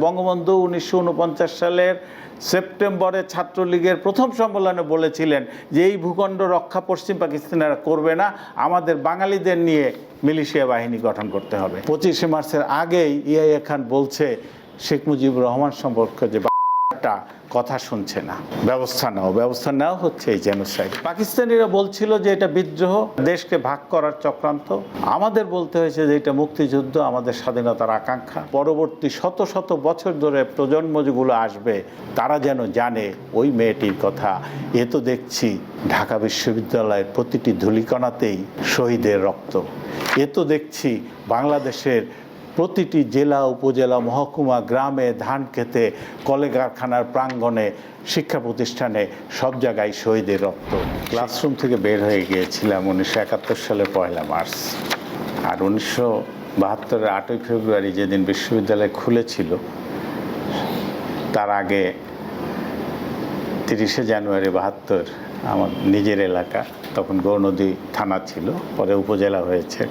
বঙ্গবন্ধু উনিশশো সালের সেপ্টেম্বরে ছাত্রলীগের প্রথম সম্মেলনে বলেছিলেন যে এই ভূখণ্ড রক্ষা পশ্চিম পাকিস্তানেরা করবে না, আমাদের বাঙালিদের নিয়ে মিলিশিয়া বাহিনী গঠন করতে হবে। পঁচিশে মার্চের আগেই ইয়াইয়া খান বলছে শেখ মুজিবুর রহমান সম্পর্কে যে একটা কথা শুনছে না। ব্যবস্থা নাও, ব্যবস্থা নেওয়া হচ্ছে এই জেনোসাইড পাকিস্তানিরা বলছিল যে এটা বিদ্রোহ, দেশকে ভাগ করার চক্রান্ত। আমাদের বলতে হয়েছে যে এটা মুক্তিযুদ্ধ, আমাদের স্বাধীনতার আকাঙ্ক্ষা। পরবর্তী শত শত বছর ধরে প্রজন্ম যেগুলো আসবে, তারা যেন জানে ওই মেয়েটির কথা। এ তো দেখছি ঢাকা বিশ্ববিদ্যালয়ের প্রতিটি ধুলিকণাতেই শহীদের রক্ত। এ তো দেখছি বাংলাদেশের প্রতিটি জেলা, উপজেলা, মহকুমা, গ্রামে ধান খেতে, কলে কারখানার প্রাঙ্গণে, শিক্ষা প্রতিষ্ঠানে সব জায়গায় শহীদের রক্ত। ক্লাসরুম থেকে বের হয়ে গিয়েছিলাম উনিশশো একাত্তর সালের পয়লা মার্চ। আর উনিশশো বাহাত্তরের আটই ফেব্রুয়ারি যেদিন বিশ্ববিদ্যালয় খুলেছিল, তার আগে তিরিশে জানুয়ারি বাহাত্তর আমার নিজের এলাকা তখন গৌনদী থানা ছিল, পরে উপজেলা হয়েছে।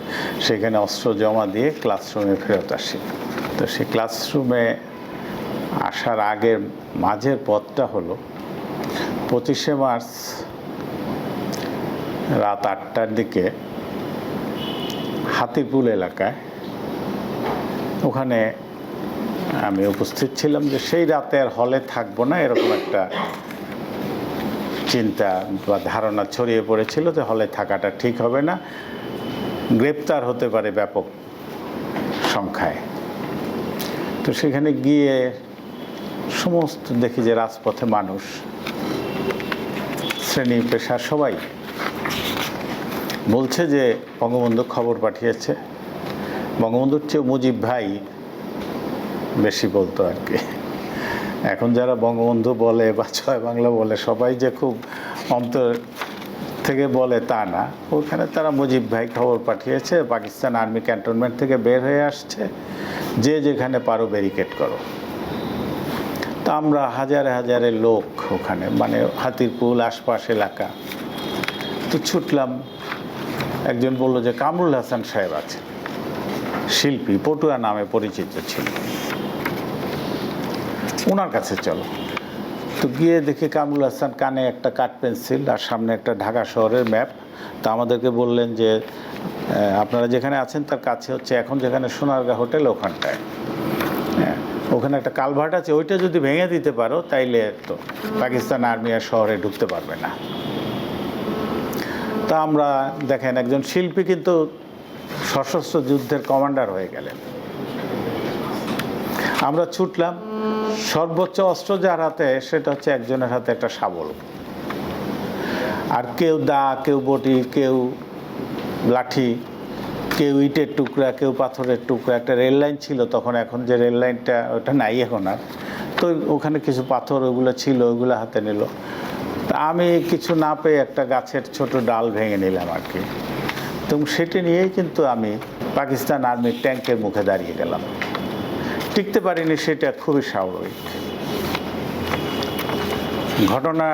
সেখানে অস্ত্র জমা দিয়ে ক্লাসরুমে ফেরত আসি। তো সেই ক্লাসরুমে আসার আগের মাঝের পথটা হলো পঁচিশে মার্চ রাত আটটার দিকে হাতিপুল এলাকায়। ওখানে আমি উপস্থিত ছিলাম যে সেই রাতে আর হলে থাকব না, এরকম একটা চিন্তা বা ধারণা ছড়িয়ে পড়েছিল যে হলে থাকাটা ঠিক হবে না। গ্রেপ্তার হতে পারে ব্যাপক সংখ্যায়। তো সেখানে গিয়ে সমস্ত দেখি যে রাজপথে মানুষ, শ্রেণি, পেশা সবাই বলছে যে বঙ্গবন্ধু খবর পাঠিয়েছে। বঙ্গবন্ধুর চেয়ে মুজিব ভাই বেশি বলতো আর কি। এখন যারা বঙ্গবন্ধু বলে বা ছয় বাংলা বলে, সবাই যে খুব অন্তর থেকে বলে তা না। ওখানে তারা মুজিব ভাই খবর পাঠিয়েছে, পাকিস্তান আর্মি ক্যান্টনমেন্ট থেকে বের হয়ে আসছে। যে যেখানে পারো ব্যারিকেড করো। তা আমরা হাজারে হাজারে লোক ওখানে মানে হাতিরপুল, আশপাশ এলাকা। তো ছুটলাম, একজন বলল যে কামরুল হাসান সাহেব আছে শিল্পী, পটুয়া নামে পরিচিত ছিল। ওনার কাছে চলো। তো গিয়ে দেখি কামরুল হাসান কানে একটা কাঠ পেন্সিল আর সামনে একটা ঢাকা শহরের ম্যাপ। তো আমাদেরকে বললেন যে আপনারা যেখানে আছেন তার কাছে হচ্ছে এখন যেখানে সোনারগাঁ হোটেল ওখানটায়। হ্যাঁ ওখানে একটা কালভার্ট আছে, ওইটা যদি ভেঙে দিতে পারো তাইলে তো পাকিস্তান আর্মি আর শহরে ঢুকতে পারবে না। তা আমরা দেখেন একজন শিল্পী কিন্তু সশস্ত্র যুদ্ধের কমান্ডার হয়ে গেলেন। আমরা ছুটলাম সর্বোচ্চ অস্ত্র যার হাতে, সেটা হচ্ছে একজনের হাতে একটা শাবল। আর কেউ দা, কেউ বটি, কেউ লাঠি, কেউ ইটের টুকরা, কেউ পাথরের টুকরা, একটা রেল লাইন ছিল তখন, এখন যে রেল লাইনটা, ওটা নাই এখন আর। তো ওখানে কিছু পাথর, ওগুলো ছিল, ওগুলো হাতে নিল। তা আমি কিছু না পেয়ে একটা গাছের ছোট ডাল ভেঙে নিলাম আর কি। তো সেটি নিয়েই কিন্তু আমি পাকিস্তান আর্মির ট্যাঙ্কের মুখে দাঁড়িয়ে গেলাম। টিকতে পারিনি সেটা খুবই স্বাভাবিক। ঘটনা,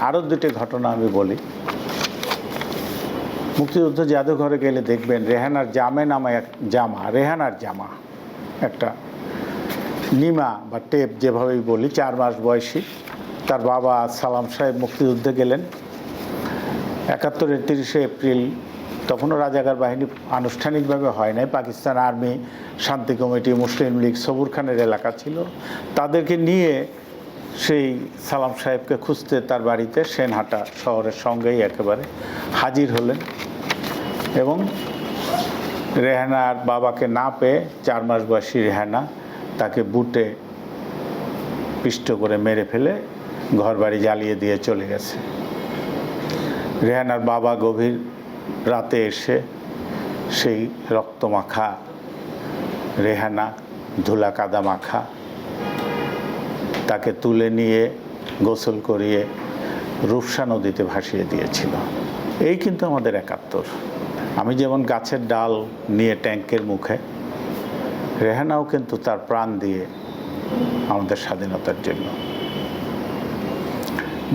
আরও দুটি ঘটনা আমি বলি। মুক্তিযুদ্ধ জাদুঘরে গেলে দেখবেন রেহানার জামে নামে এক জামা, রেহানার জামা, একটা নিমা বা টেপ যেভাবেই বলি, চার মাস বয়সী। তার বাবা সালাম সাহেব মুক্তিযুদ্ধে গেলেন। একাত্তরের তিরিশে এপ্রিল তখনও রাজাকার বাহিনী আনুষ্ঠানিকভাবে হয় নাই। পাকিস্তান আর্মি, শান্তি কমিটি, মুসলিম লীগ, সবুর খানের এলাকা ছিল। তাদেরকে নিয়ে সেই সালাম সাহেবকে খুঁজতে তার বাড়িতে সেনহাটা শহরের সঙ্গেই একেবারে হাজির হলেন এবং রেহানার বাবাকে না পেয়ে চার মাস বয়সী রেহানা তাকে বুটে পিষ্ট করে মেরে ফেলে ঘর বাড়ি জ্বালিয়ে দিয়ে চলে গেছে। রেহানার বাবা গভীর রাতে এসে সেই রক্তমাখা, রেহানা ধুলা কাদা মাখা তাকে তুলে নিয়ে, গোসল করিয়ে রূপসা নদীতে ভাসিয়ে দিয়েছিল। এই কিন্তু আমাদের একাত্তর। আমি যেমন গাছের ডাল নিয়ে ট্যাঙ্কের মুখে, রেহানাও কিন্তু তার প্রাণ দিয়ে আমাদের স্বাধীনতার জন্য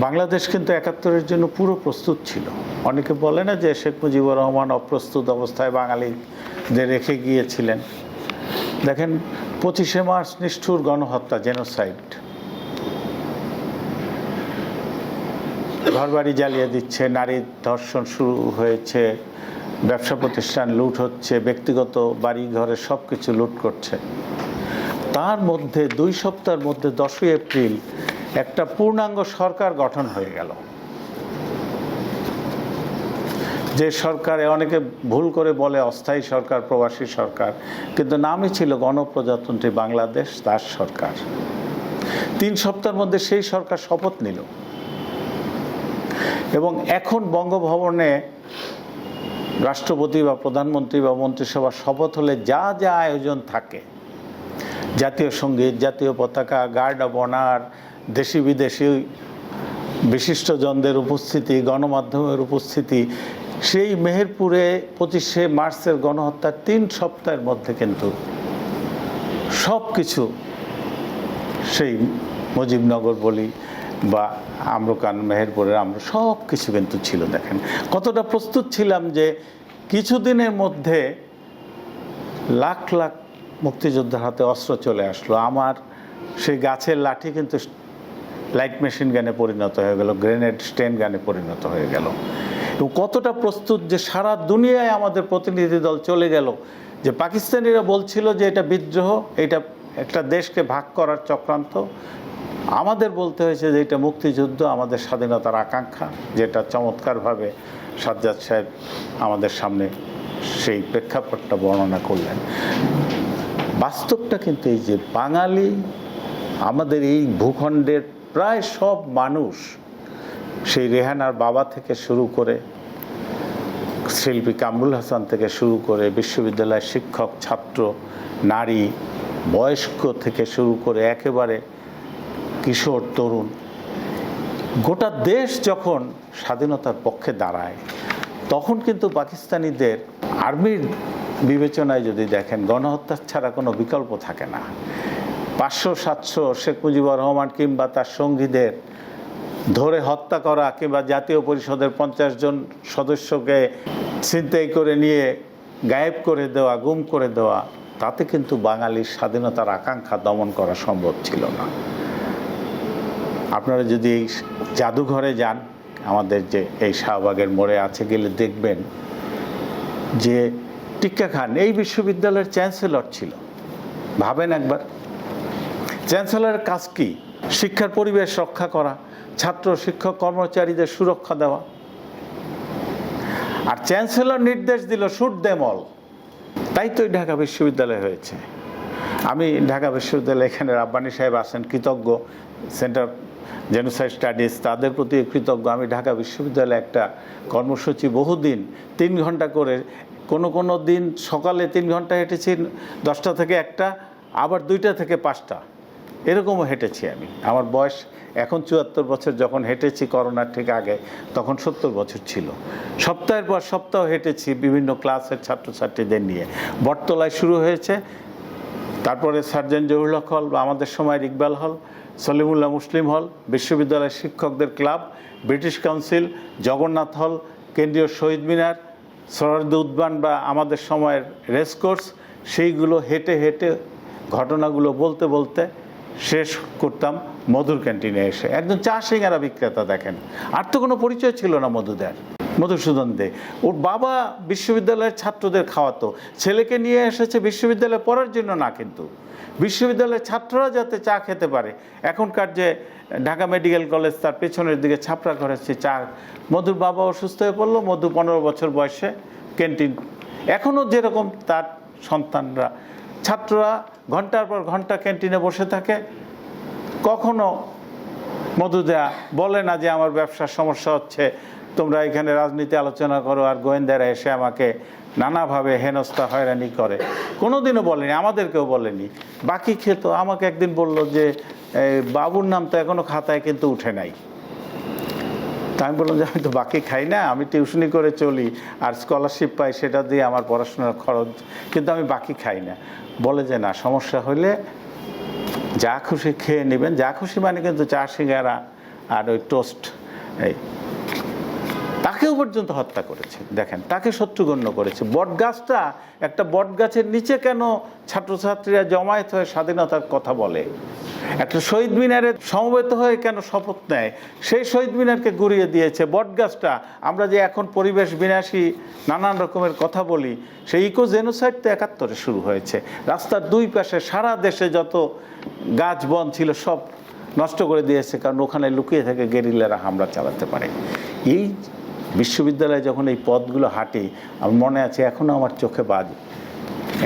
বাংলাদেশ কিন্তু একাত্তরের জন্য পুরো প্রস্তুত ছিল। অনেকে বলে না যে শেখ মুজিবুর রহমান অপ্রস্তুত অবস্থায় বাঙালিদের রেখে গিয়েছিলেন। দেখেন, পঁচিশে মার্চ নিষ্ঠুর গণহত্যা জেনোসাইড ঘরবাড়ি জ্বালিয়ে দিচ্ছে নারী ধর্ষণ শুরু হয়েছে, ব্যবসা প্রতিষ্ঠান লুট হচ্ছে, ব্যক্তিগত বাড়ি ঘরে সব কিছু লুট করছে। তার মধ্যে, দুই সপ্তাহের মধ্যে দশই এপ্রিল একটা পূর্ণাঙ্গ সরকার গঠন হয়ে গেল। যে সরকারে অনেকে ভুল করে বলে অস্থায়ী সরকার, প্রবাসী সরকার, কিন্তু নামই ছিল গণপ্রজাতন্ত্রী বাংলাদেশ, তার সরকার। তিন সপ্তাহের মধ্যে সেই সরকার শপথ নিল। এবং এখন বঙ্গভবনে রাষ্ট্রপতি বা প্রধানমন্ত্রী বা মন্ত্রিসভার শপথ হলে যা যা আয়োজন থাকে, জাতীয় সংগীত, জাতীয় পতাকা, গার্ড অব অনার দেশি বিদেশি বিশিষ্টজনদের উপস্থিতি, গণমাধ্যমের উপস্থিতি, সেই মেহেরপুরে পঁচিশে মার্চের গণহত্যার তিন সপ্তাহের মধ্যে কিন্তু সব কিছু সেই মুজিবনগর বলি বা আম্রকান মেহেরপুরের আমরা সব কিছু কিন্তু ছিল দেখেন। কতটা প্রস্তুত ছিলাম যে কিছুদিনের মধ্যে লাখ লাখ মুক্তিযোদ্ধার হাতে অস্ত্র চলে আসলো। আমার সেই গাছের লাঠি কিন্তু লাইট মেশিন গানে পরিণত হয়ে গেল, গ্রেনেড স্টেন গানে পরিণত হয়ে গেল। এবং কতটা প্রস্তুত যে সারা দুনিয়ায় আমাদের প্রতিনিধি দল চলে গেল, যে পাকিস্তানিরা বলছিল যে এটা বিদ্রোহ, এটা একটা দেশকে ভাগ করার চক্রান্ত। আমাদের বলতে হয়েছে যে এটা মুক্তিযুদ্ধ, আমাদের স্বাধীনতার আকাঙ্ক্ষা, যেটা চমৎকারভাবে সাজ্জাদ সাহেব আমাদের সামনে সেই প্রেক্ষাপটটা বর্ণনা করলেন। বাস্তবটা কিন্তু এই যে বাঙালি, আমাদের এই ভূখণ্ডের প্রায় সব মানুষ সেই রেহানার বাবা থেকে শুরু করে শিল্পী কামরুল হাসান থেকে শুরু করে বিশ্ববিদ্যালয়ের শিক্ষক, ছাত্র, নারী, বয়স্ক থেকে শুরু করে একেবারে কিশোর, তরুণ, গোটা দেশ যখন স্বাধীনতার পক্ষে দাঁড়ায়, তখন কিন্তু পাকিস্তানিদের আর্মির বিবেচনায় যদি দেখেন গণহত্যা ছাড়া কোনো বিকল্প থাকে না। পাঁচশো, সাতশো শেখ মুজিবুর রহমান কিংবা তার সঙ্গীদের ধরে হত্যা করা কিংবা জাতীয় পরিষদের পঞ্চাশ জন সদস্যকে ছিনতাই করে নিয়ে গায়েব করে দেওয়া, গুম করে দেওয়া, তাতে কিন্তু বাঙালির স্বাধীনতার আকাঙ্ক্ষা দমন করা সম্ভব ছিল না। আপনারা যদি এই জাদুঘরে যান, আমাদের যে এই শাহবাগের মোড়ে আছে গেলে দেখবেন যে টিক্কা খান, এই বিশ্ববিদ্যালয়ের চ্যান্সেলর ছিল। ভাবেন একবার। চ্যান্সেলরের কাজ কি? শিক্ষার পরিবেশ রক্ষা করা, ছাত্র, শিক্ষক, কর্মচারীদের সুরক্ষা দেওয়া। আর চ্যান্সেলর নির্দেশ দিল শুট দেমল। তাই তো ঢাকা বিশ্ববিদ্যালয় হয়েছে। আমি ঢাকা বিশ্ববিদ্যালয়ে এখানে রাব্বানি সাহেব আছেন, কৃতজ্ঞ। সেন্টার জেনোসাইড স্টাডিজ, তাদের প্রতি কৃতজ্ঞ। আমি ঢাকা বিশ্ববিদ্যালয়ে একটা কর্মসূচি বহুদিন, তিন ঘণ্টা করে, কোনো কোনো দিন সকালে তিন ঘণ্টা হেঁটেছি, দশটা থেকে একটা, আবার দুইটা থেকে পাঁচটা। এরকমও হেঁটেছি আমি। আমার বয়স এখন চুয়াত্তর বছর, যখন হেঁটেছি করোনার ঠিক আগে, তখন সত্তর বছর ছিল। সপ্তাহের পর সপ্তাহ হেঁটেছি বিভিন্ন ক্লাসের ছাত্রছাত্রীদের নিয়ে। বটতলায় শুরু হয়েছে, তারপরে সার্জেন্ট জহুরুল হক হল বা আমাদের সময় ইকবাল হল, সলিমুল্লাহ মুসলিম হল, বিশ্ববিদ্যালয়ের শিক্ষকদের ক্লাব, ব্রিটিশ কাউন্সিল, জগন্নাথ হল, কেন্দ্রীয় শহীদ মিনার সরদ উদ্যান বা আমাদের সময়ের রেসকোর্স সেইগুলো হেঁটে হেঁটে ঘটনাগুলো বলতে বলতে শেষ করতাম মধুর ক্যান্টিনে এসে। একজন চা সিঙ্গারা বিক্রেতা দেখেন। আর তো কোনো পরিচয় ছিল না মধুদের, মধুসূদন দে। ওর বাবা বিশ্ববিদ্যালয়ের ছাত্রদের খাওয়াতো। ছেলেকে নিয়ে এসেছে বিশ্ববিদ্যালয়ে পড়ার জন্য না কিন্তু। বিশ্ববিদ্যালয়ের ছাত্ররা যাতে চা খেতে পারে। এখনকার যে ঢাকা মেডিকেল কলেজ তার পেছনের দিকে ছাপড়া করেছে চা। মধুর বাবা অসুস্থ হয়ে পড়ল। মধু পনেরো বছর বয়সে ক্যান্টিন। এখনও যেরকম তার সন্তানরা ছাত্ররা ঘণ্টার পর ঘণ্টা ক্যান্টিনে বসে থাকে। কখনো মধুদা বলে না যে, আমার ব্যবসার সমস্যা হচ্ছে, তোমরা এখানে রাজনীতি আলোচনা করো আর গোয়েন্দারা এসে আমাকে নানাভাবে হেনস্থা, হয়রানি করে। কোনোদিনও বলেনি, আমাদেরকেও বলেনি। বাকি খেত আমাকে একদিন বলল যে বাবুর নাম তো এখনও খাতায় কিন্তু উঠে নাই। তা আমি বললাম যে আমি তো বাকি খাই না, আমি টিউশনি করে চলি আর স্কলারশিপ পাই, সেটা দিয়ে আমার পড়াশোনার খরচ, কিন্তু আমি বাকি খাই না। বলে যে না, সমস্যা হলে যা খুশি খেয়ে নেবেন, যা খুশি মানে কিন্তু চা, সিঙ্গারা আর ওই টোস্ট এই তাকেও পর্যন্ত হত্যা করেছে। দেখেন, তাকে শত্রুগণ্য করেছে। বট গাছটা একটা বট গাছের নিচে কেন ছাত্রছাত্রীরা জমায়েত হয়ে স্বাধীনতার কথা বলে? একটা শহীদ মিনারে সমবেত হয়ে কেন শপথ নেয়? সেই শহীদ মিনারকে ঘুরিয়ে দিয়েছে বট গাছটা আমরা যে এখন পরিবেশ বিনাশী, নানান রকমের কথা বলি, সেই ইকো জেনোসাইড তো একাত্তরে শুরু হয়েছে। রাস্তার দুই পাশে সারা দেশে যত গাছ, বন ছিল সব নষ্ট করে দিয়েছে, কারণ ওখানে লুকিয়ে থেকে গেরিলারা হামলা চালাতে পারে। এই বিশ্ববিদ্যালয়ে যখন এই পদগুলো হাঁটে, আমার মনে আছে এখনও আমার চোখে বাজে।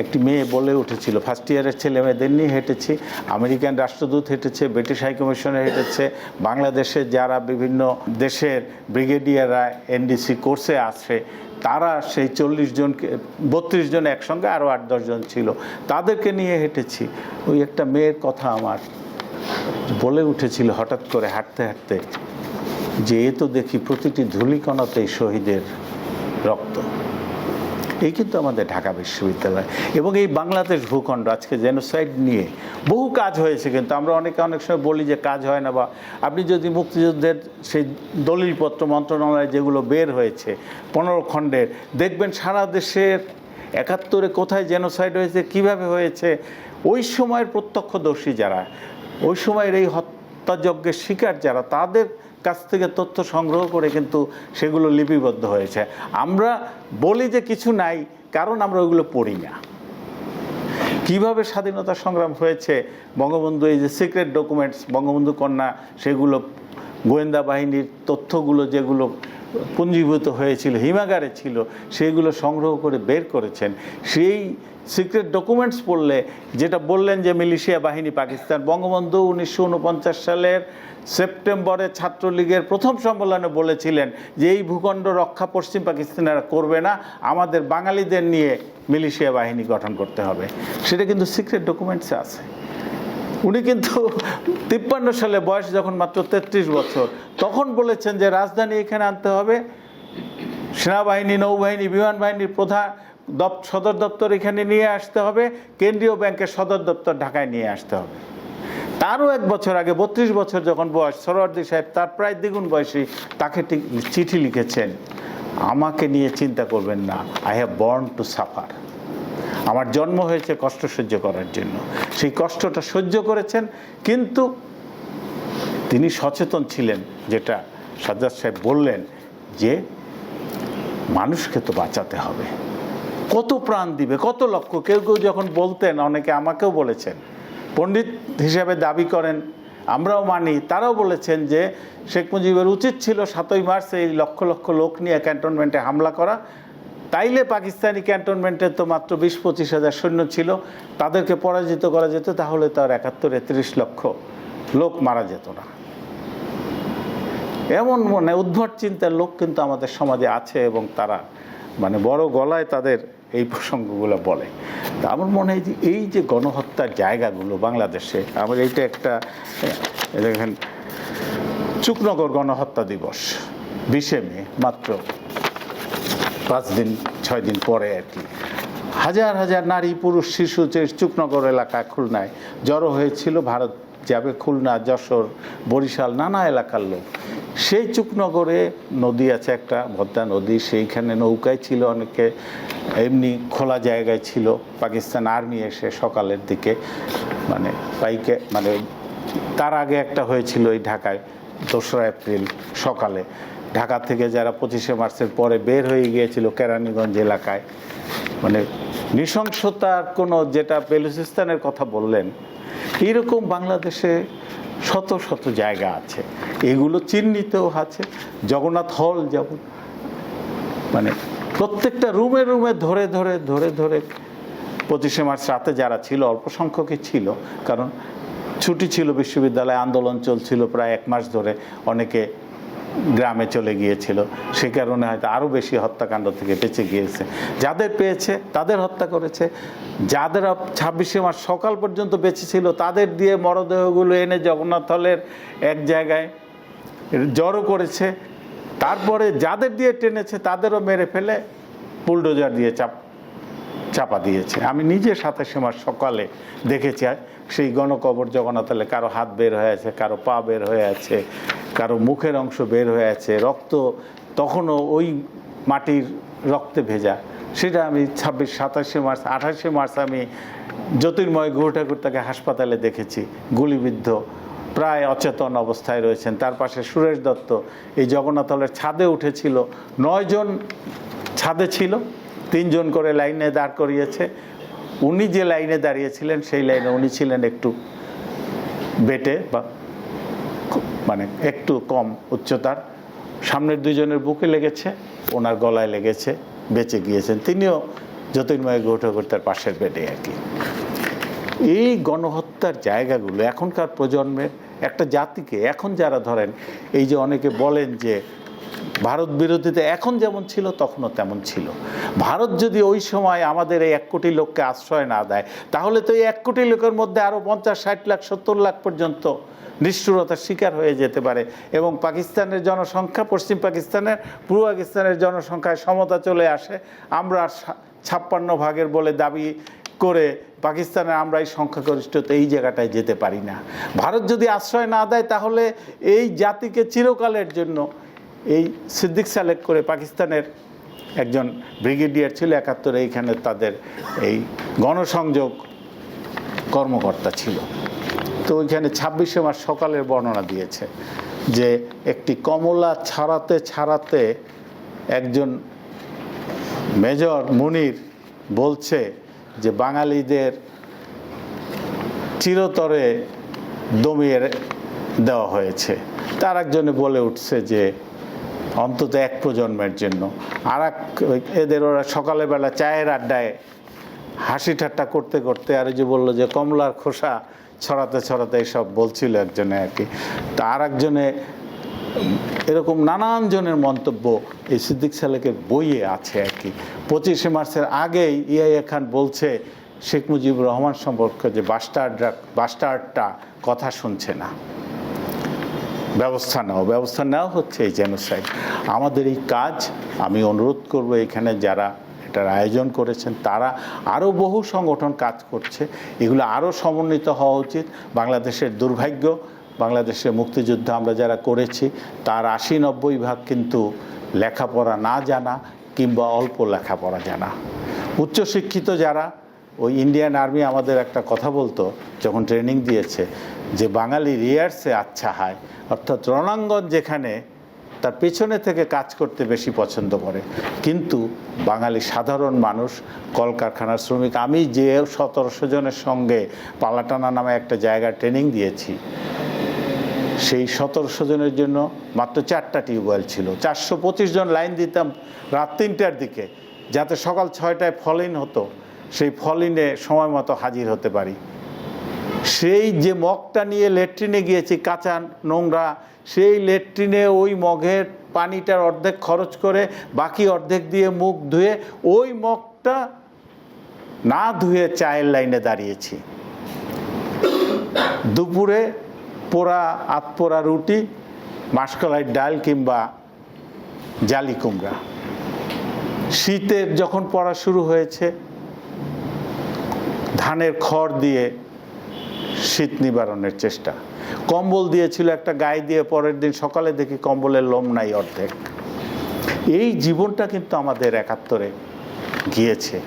একটি মেয়ে বলে উঠেছিল ফার্স্ট ইয়ারের ছেলে মেয়েদের নিয়ে হেঁটেছি, আমেরিকান রাষ্ট্রদূত হেঁটেছে, ব্রিটিশ হাইকমিশনে হেঁটেছে বাংলাদেশের যারা বিভিন্ন দেশের ব্রিগেডিয়াররা এনডিসি কোর্সে আসে, তারা সেই চল্লিশ জনকে, বত্রিশ জন একসঙ্গে আরও আট দশজন ছিল, তাদেরকে নিয়ে হেঁটেছি। ওই একটা মেয়ের কথা আমার বলে উঠেছিল হঠাৎ করে হাঁটতে হাঁটতে। যে এ তো দেখি প্রতিটি ধূলিকণাতেই শহীদের রক্ত। এই কিন্তু আমাদের ঢাকা বিশ্ববিদ্যালয়। এবং এই বাংলাদেশ ভূখণ্ড আজকে জেনোসাইড নিয়ে বহু কাজ হয়েছে কিন্তু আমরা অনেকে অনেক সময় বলি যে কাজ হয় না বা আপনি যদি মুক্তিযুদ্ধের সেই দলিলপত্র মন্ত্রণালয়ে যেগুলো বের হয়েছে পনেরো খণ্ডের, দেখবেন সারা দেশের একাত্তরে কোথায় জেনোসাইড হয়েছে, কীভাবে হয়েছে, ওই সময়ের প্রত্যক্ষদর্শী যারা, ওই সময়ের এই হত্যাযজ্ঞের শিকার যারা, তাদের কাছ থেকে তথ্য সংগ্রহ করে কিন্তু সেগুলো লিপিবদ্ধ হয়েছে। আমরা বলি যে কিছু নাই, কারণ আমরা ওইগুলো পড়ি না। কীভাবে স্বাধীনতা সংগ্রাম হয়েছে? বঙ্গবন্ধু এই যে সিক্রেট ডকুমেন্টস বঙ্গবন্ধু কন্যা, সেগুলো গোয়েন্দা বাহিনীর তথ্যগুলো যেগুলো পুঞ্জীভূত হয়েছিল, হিমাগারে ছিল, সেগুলো সংগ্রহ করে বের করেছেন। সেই সিক্রেট ডকুমেন্টস পড়লে, যেটা বললেন যে মিলিশিয়া বাহিনী পাকিস্তান, বঙ্গবন্ধু উনিশশো উনপঞ্চাশ সালের সেপ্টেম্বরে ছাত্রলীগের প্রথম সম্মেলনে বলেছিলেন যে এই ভূখণ্ড রক্ষা পশ্চিম পাকিস্তানেরা করবে না, আমাদের বাঙালিদের নিয়ে মিলিশিয়া বাহিনী গঠন করতে হবে। সেটা কিন্তু সিক্রেট ডকুমেন্টসে আছে। উনি কিন্তু তিপ্পান্ন সালে বয়স যখন মাত্র তেত্রিশ বছর, তখন বলেছেন যে রাজধানী এখানে আনতে হবে। সেনাবাহিনী, নৌবাহিনী বিমান বাহিনীর প্রধান সদর দপ্তর এখানে নিয়ে আসতে হবে, কেন্দ্রীয় ব্যাংকের সদর দপ্তর ঢাকায় নিয়ে আসতে হবে। তারও এক বছর আগে, বত্রিশ বছর যখন বয়স, সরোয়ার্দি সাহেব তার প্রায় দ্বিগুণ বয়সী তাকে চিঠি লিখেছেন, আমাকে নিয়ে চিন্তা করবেন না I have born to suffer আমার জন্ম হয়েছে কষ্ট সহ্য করার জন্য। সেই কষ্টটা সহ্য করেছেন, কিন্তু তিনি সচেতন ছিলেন, যেটা সাজ্জাদ সাহেব বললেন যে, মানুষকে তো বাঁচাতে হবে। কত প্রাণ দিবে, কত লক্ষ? কেউ কেউ যখন বলতেন, অনেকে আমাকেও বলেছেন। পণ্ডিত হিসেবে দাবি করেন, আমরাও মানি, তারাও বলেছেন যে শেখ মুজিবের উচিত ছিল সাতই মার্চ এই লক্ষ লক্ষ লোক নিয়ে ক্যান্টনমেন্টে হামলা করা। তাইলে পাকিস্তানি ক্যান্টনমেন্টে তো মাত্র বিশ পঁচিশ হাজার সৈন্য ছিল, তাদেরকে পরাজিত করা যেত, তাহলে তার একাত্তরে তিরিশ লক্ষ লোক মারা যেত না। এমন মনে উদ্ভট চিন্তার লোক কিন্তু আমাদের সমাজে আছে এবং তারা মানে বড় গলায় তাদের এই প্রসঙ্গগুলো বলে। তা আমার মনে হয় যে এই যে গণহত্যার জায়গাগুলো বাংলাদেশে, আমার এইটা একটা দেখেন, চুকনগর গণহত্যা দিবস, বিশে মে, মাত্র পাঁচ দিন, ছয় দিন পরে আর কি। হাজার হাজার নারী, পুরুষ, শিশু যে চুকনগর এলাকা খুলনায় জড়ো হয়েছিল ভারত যাবে খুলনা, যশোর, বরিশাল, নানা এলাকার লোক। সেই চুকনগরে নদী আছে একটা, ভদ্রা নদী, সেইখানে নৌকায় ছিল অনেকে, এমনি খোলা জায়গায় ছিল। পাকিস্তান আর্মি এসে সকালের দিকে মানে পাইকে মানে তার আগে একটা হয়েছিল এই ঢাকায়, দোসরা এপ্রিল সকালে। ঢাকা থেকে যারা পঁচিশে মার্চের পরে বের হয়ে গিয়েছিল কেরানীগঞ্জ এলাকায় মানে নৃশংসতার কোনো যেটা বেলুচিস্তানের কথা বললেন এরকম বাংলাদেশে শত শত জায়গা আছে। এগুলো চিহ্নিতও আছে। জগন্নাথ হল যেমন মানে প্রত্যেকটা রুমে রুমে ধরে ধরে ধরে ধরে পঁচিশে মার্চ রাতে যারা ছিল, অল্প সংখ্যকই ছিল, কারণ ছুটি ছিল বিশ্ববিদ্যালয়ে, আন্দোলন চলছিল প্রায় এক মাস ধরে, অনেকে গ্রামে চলে গিয়েছিল। সে কারণে হয়তো আরও বেশি হত্যাকাণ্ড থেকে বেঁচে গিয়েছে। যাদের পেয়েছে, তাদের হত্যা করেছে। যাদের ছাব্বিশে মাস সকাল পর্যন্ত বেঁচে ছিল, তাদের দিয়ে মরদেহগুলো এনে জগন্নাথ হলের এক জায়গায় জড়ো করেছে। তারপরে যাদের দিয়ে টেনেছে, তাদেরও মেরে ফেলে, বুলডোজার দিয়ে চাপ চাপা দিয়েছে। আমি নিজে সাতাশে মাস সকালে দেখেছি সেই গণকবর জগন্নাথলে কারও হাত বের হয়ে আছে, কারও পা বের হয়ে আছে, কারও মুখের অংশ বের হয়ে আছে, রক্ত তখনও ওই মাটির রক্তে ভেজা। সেটা আমি ছাব্বিশ, সাতাশে মার্চ, আঠাশে মার্চ আমি জ্যোতির্ময় গুহ ঠাকুর তাকে হাসপাতালে দেখেছি, গুলিবিদ্ধ, প্রায় অচেতন অবস্থায় রয়েছেন। তার পাশে সুরেশ দত্ত, এই জগন্নাথলের ছাদে উঠেছিল, নয়জন ছাদে ছিল তিনজন করে লাইনে দাঁড় করিয়েছে। উনি যে লাইনে দাঁড়িয়েছিলেন, সেই লাইনে উনি ছিলেন একটু বেটে বা মানে একটু কম উচ্চতার। সামনের দুজনের বুকে লেগেছে, ওনার গলায় লেগেছে, বেঁচে গিয়েছেন। তিনিও জ্যোতির্ময় গৌঠাকুর তার পাশের বেডে আর কি। এই গণহত্যার জায়গাগুলো এখনকার প্রজন্মের একটা জাতিকে, এখন যারা ধরেন, এই যে অনেকে বলেন যে ভারত বিরোধীতে এখন যেমন ছিল, তখনও তেমন ছিল। ভারত যদি ওই সময় আমাদের এই এক কোটি লোককে আশ্রয় না দেয়, তাহলে তো এই এক কোটি লোকের মধ্যে আরও পঞ্চাশ, ষাট লাখ, সত্তর লাখ পর্যন্ত নিষ্ঠুরতার শিকার হয়ে যেতে পারে এবং পাকিস্তানের জনসংখ্যা, পশ্চিম পাকিস্তানের, পূর্ব পাকিস্তানের জনসংখ্যায় সমতা চলে আসে। আমরা ছাপ্পান্ন ভাগের বলে দাবি করে পাকিস্তানের আমরা এই সংখ্যাগরিষ্ঠতা এই জায়গাটায় যেতে পারি না। ভারত যদি আশ্রয় না দেয়, তাহলে এই জাতিকে চিরকালের জন্য এই সিদ্দিক সালেক করে পাকিস্তানের একজন ব্রিগেডিয়ার ছিল, একাত্তরে এইখানে তাদের এই গণসংযোগ কর্মকর্তা ছিল। তো ওইখানে ছাব্বিশে মাস সকালের বর্ণনা দিয়েছে যে একটি কমলা ছাড়াতে ছাড়াতে একজন মেজর মুনির বলছে যে বাঙালিদের চিরতরে দমিয়ে দেওয়া হয়েছে। তার একজনে বলে উঠছে যে অন্তত এক প্রজন্মের জন্য। আর এক এদের ওরা সকালবেলা চায়ের আড্ডায় হাসি ঠাট্টা করতে করতে আর যে বলল যে কমলার খোসা ছড়াতে ছড়াতে এসব বলছিল একজনে আর কি। তা আর একজনে এরকম নানান জনের মন্তব্য এই সিদ্দিক সালেকের বইয়ে আছে আর কি। পঁচিশে মার্চের আগেই ইয়াইয়া খান বলছে, শেখ মুজিবুর রহমান সম্পর্কে যে বাস্টার্ডরা বাস্টার্ডটা কথা শুনছে না। ব্যবস্থা নাও। ব্যবস্থা নেওয়া হচ্ছে এই জেনোসাইড আমাদের এই কাজ, আমি অনুরোধ করব এখানে যারা এটার আয়োজন করেছেন, তারা আরও বহু সংগঠন কাজ করছে। এগুলো আরও সমন্বিত হওয়া উচিত। বাংলাদেশের দুর্ভাগ্য, বাংলাদেশের মুক্তিযুদ্ধ আমরা যারা করেছি, তার আশি নব্বই ভাগ কিন্তু লেখাপড়া না জানা কিংবা অল্প লেখাপড়া জানা। উচ্চশিক্ষিত যারা, ওই ইন্ডিয়ান আর্মি আমাদের একটা কথা বলতো, যখন ট্রেনিং দিয়েছে যে বাঙালি রিয়ার্সে আচ্ছা হয়, অর্থাৎ রণাঙ্গন যেখানে, তার পেছনে থেকে কাজ করতে বেশি পছন্দ করে। কিন্তু বাঙালি সাধারণ মানুষ, কলকারখানার শ্রমিক, আমি যে সতেরোশো জনের সঙ্গে পালাটানা নামে একটা জায়গায় ট্রেনিং দিয়েছি, সেই সতেরোশো জনের জন্য মাত্র চারটা টিউবওয়েল ছিল। চারশো পঁচিশ জন লাইন দিতাম রাত তিনটার দিকে, যাতে সকাল ছয়টায় ফলিন হতো, সেই ফলিনে সময় মতো হাজির হতে পারি। সেই যে মগটা নিয়ে লেট্রিনে গিয়েছি কাঁচা নোংরা, সেই লেট্রিনে ওই মগের পানিটার অর্ধেক খরচ করে বাকি অর্ধেক দিয়ে মুখ ধুয়ে ওই মগটা না ধুয়ে চায়ের লাইনে দাঁড়িয়েছি। দুপুরে পোড়া, আতপোড়া রুটি, মাসকলাই ডাল কিংবা জালি কুমড়া। শীতের যখন পড়া শুরু হয়েছে, ধানের খড় দিয়ে শীত নিবারণের চেষ্টা। কম্বল দিয়েছিল একটা গায়ে দিয়ে পরের দিন সকালে দেখি কম্বলের লোম নাই অর্ধেক। এই জীবনটা কিন্তু আমাদের একাত্তরে গিয়েছে।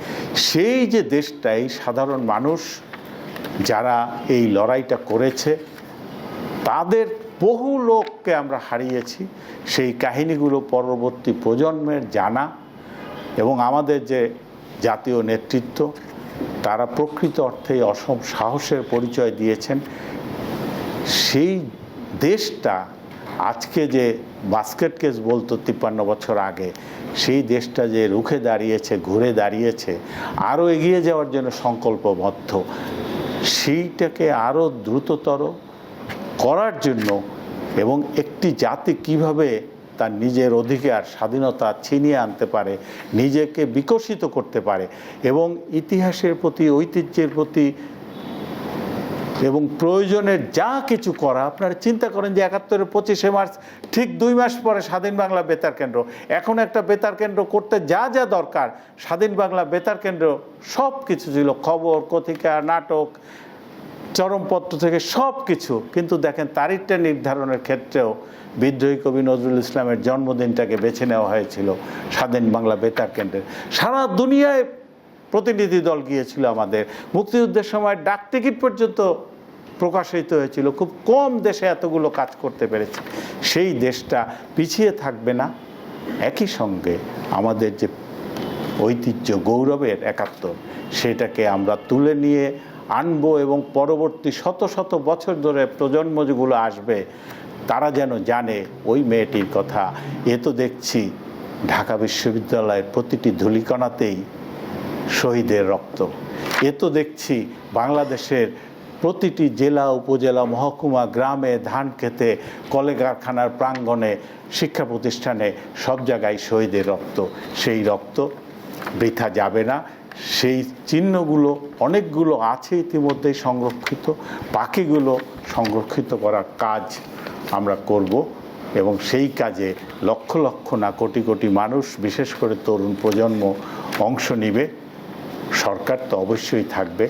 সেই যে দেশটাই সাধারণ মানুষ যারা এই লড়াইটা করেছে, তাদের বহু লোককে আমরা হারিয়েছি। সেই কাহিনীগুলো পরবর্তী প্রজন্মের জানা এবং আমাদের যে জাতীয় নেতৃত্ব তারা প্রকৃত অর্থে অসম সাহসের পরিচয় দিয়েছেন। সেই দেশটা আজকে যে বাস্কেট কেস বলতো তিপ্পান্ন বছর আগে, সেই দেশটা যে রুখে দাঁড়িয়েছে, ঘুরে দাঁড়িয়েছে, আরও এগিয়ে যাওয়ার জন্য সংকল্পবদ্ধ, সেইটাকে আরও দ্রুততর করার জন্য এবং একটি জাতি কীভাবে তার নিজের অধিকার, স্বাধীনতা ছিনিয়ে আনতে পারে, নিজেকে বিকশিত করতে পারে এবং ইতিহাসের প্রতি, ঐতিহ্যের প্রতি এবং প্রয়োজনের যা কিছু করা, আপনারা চিন্তা করেন যে একাত্তরের পঁচিশে মার্চ ঠিক দুই মাস পরে স্বাধীন বাংলা বেতার কেন্দ্র। এখন একটা বেতার কেন্দ্র করতে যা যা দরকার, স্বাধীন বাংলা বেতার কেন্দ্র সব কিছু ছিল। খবর, কথিকা, নাটক চরমপত্র থেকে সব কিছু কিন্তু দেখেন তারিখটা নির্ধারণের ক্ষেত্রেও বিদ্রোহী কবি নজরুল ইসলামের জন্মদিনটাকে বেছে নেওয়া হয়েছিল স্বাধীন বাংলা বেতার কেন্দ্রের সারা দুনিয়ায় প্রতিনিধি দল গিয়েছিল আমাদের। মুক্তিযুদ্ধের সময় ডাক টিকিট পর্যন্ত প্রকাশিত হয়েছিল। খুব কম দেশে এতগুলো কাজ করতে পেরেছে। সেই দেশটা পিছিয়ে থাকবে না। একই সঙ্গে আমাদের যে ঐতিহ্য গৌরবের একাত্তর, সেটাকে আমরা তুলে নিয়ে আনব এবং পরবর্তী শত শত বছর ধরে প্রজন্ম যেগুলো আসবে, তারা যেন জানে ওই মেয়েটির কথা। এ তো দেখছি ঢাকা বিশ্ববিদ্যালয়ের প্রতিটি ধূলিকণাতেই শহীদের রক্ত। এ তো দেখছি বাংলাদেশের প্রতিটি জেলা, উপজেলা, মহকুমা, গ্রামে, ধান খেতে কলে কারখানার প্রাঙ্গণে, শিক্ষা প্রতিষ্ঠানে সব জায়গায় শহীদের রক্ত। সেই রক্ত বৃথা যাবে না। সেই চিহ্নগুলো অনেকগুলো আছে ইতিমধ্যেই সংরক্ষিত পাখিগুলো সংরক্ষিত করার কাজ আমরা করব এবং সেই কাজে লক্ষ লক্ষ না কোটি কোটি মানুষ, বিশেষ করে তরুণ প্রজন্ম অংশ নিবে। সরকার তো অবশ্যই থাকবে।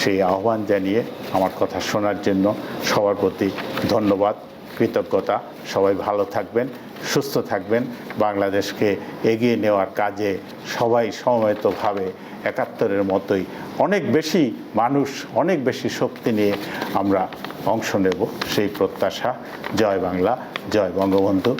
সেই আহ্বান জানিয়ে আমার কথা শোনার জন্য সবার প্রতি ধন্যবাদ। কৃতজ্ঞতা। সবাই ভালো থাকবেন, সুস্থ থাকবেন। বাংলাদেশকে এগিয়ে নেওয়ার কাজে সবাই সমবেতভাবে একাত্তরের মতোই অনেক বেশি মানুষ, অনেক বেশি শক্তি নিয়ে আমরা অংশ নেব। সেই প্রত্যাশা। জয় বাংলা, জয় বঙ্গবন্ধু।